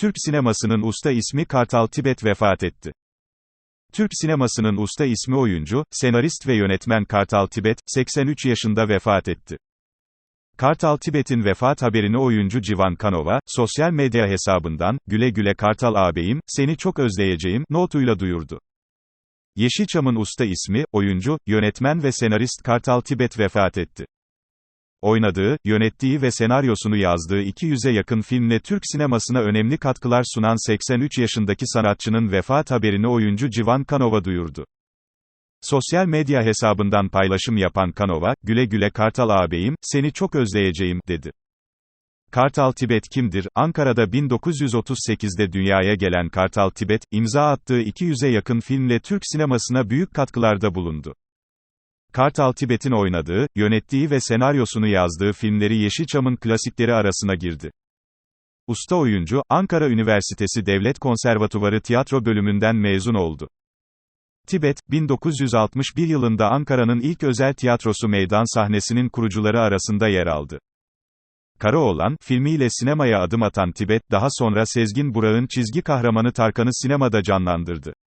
Türk sinemasının usta ismi Kartal Tibet vefat etti. Türk sinemasının usta ismi oyuncu, senarist ve yönetmen Kartal Tibet, 83 yaşında vefat etti. Kartal Tibet'in vefat haberini oyuncu Civan Kanova, sosyal medya hesabından, güle güle Kartal ağabeyim, seni çok özleyeceğim, notuyla duyurdu. Yeşilçam'ın usta ismi, oyuncu, yönetmen ve senarist Kartal Tibet vefat etti. Oynadığı, yönettiği ve senaryosunu yazdığı 200'e yakın filmle Türk sinemasına önemli katkılar sunan 83 yaşındaki sanatçının vefat haberini oyuncu Civan Kanova duyurdu. Sosyal medya hesabından paylaşım yapan Kanova, güle güle Kartal ağabeyim, seni çok özleyeceğim, dedi. Kartal Tibet kimdir? Ankara'da 1938'de dünyaya gelen Kartal Tibet, imza attığı 200'e yakın filmle Türk sinemasına büyük katkılarda bulundu. Kartal Tibet'in oynadığı, yönettiği ve senaryosunu yazdığı filmleri Yeşilçam'ın klasikleri arasına girdi. Usta oyuncu, Ankara Üniversitesi Devlet Konservatuvarı Tiyatro Bölümünden mezun oldu. Tibet, 1961 yılında Ankara'nın ilk özel tiyatrosu meydan sahnesinin kurucuları arasında yer aldı. Karaoğlan, filmiyle sinemaya adım atan Tibet, daha sonra Sezgin Burak'ın çizgi kahramanı Tarkan'ı sinemada canlandırdı.